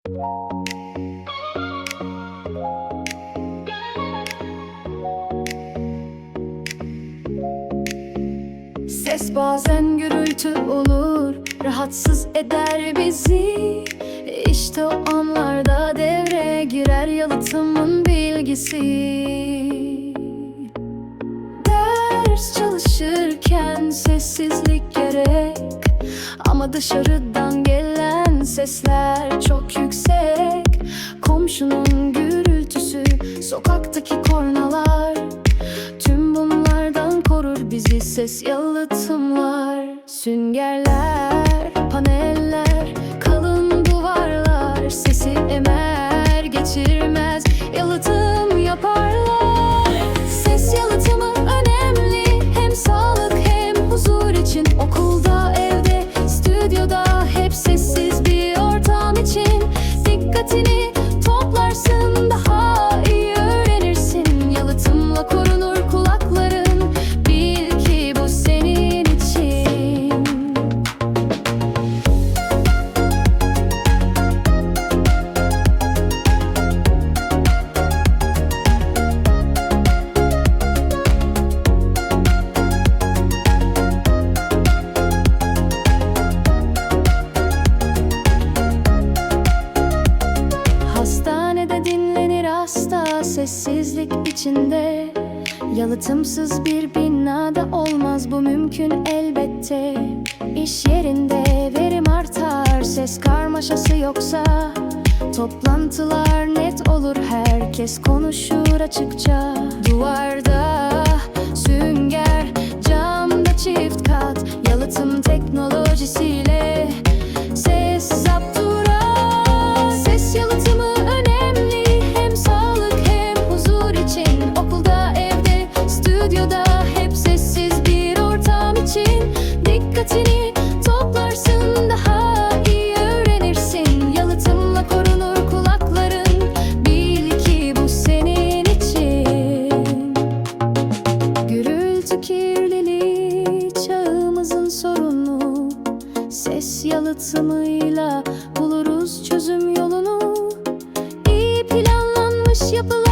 Ses bazen gürültü olur Rahatsız eder bizi. İşte o anlarda devreye girer yalıtımın bilgisi. Ders çalışırken sessizlik gerek. Ama dışarıdan gelen sesler çok yüksek. Komşunun gürültüsü, sokaktaki kornalar. Tüm bunlardan korur bizi ses yalıtımlar. Süngerler, paneller, kalın duvarlar. Sesi emer geçirmez Hastanede dinlenir hasta sessizlik içinde. Yalıtımsız bir binada olmaz bu mümkün elbette. İş yerinde verim artar ses karmaşası yoksa. Toplantılar net olur herkes konuşur açıkça. Duvarda sünger camda çift kat. Yalıtım teknolojisiyle Okulda, evde, stüdyoda hep sessiz bir ortam için Dikkatini toplarsın daha iyi öğrenirsin. Yalıtımla korunur kulakların bil ki bu senin için. Gürültü kirliliği çağımızın sorunu. Ses yalıtımıyla buluruz çözüm yolunu. İyi planlanmış yapılar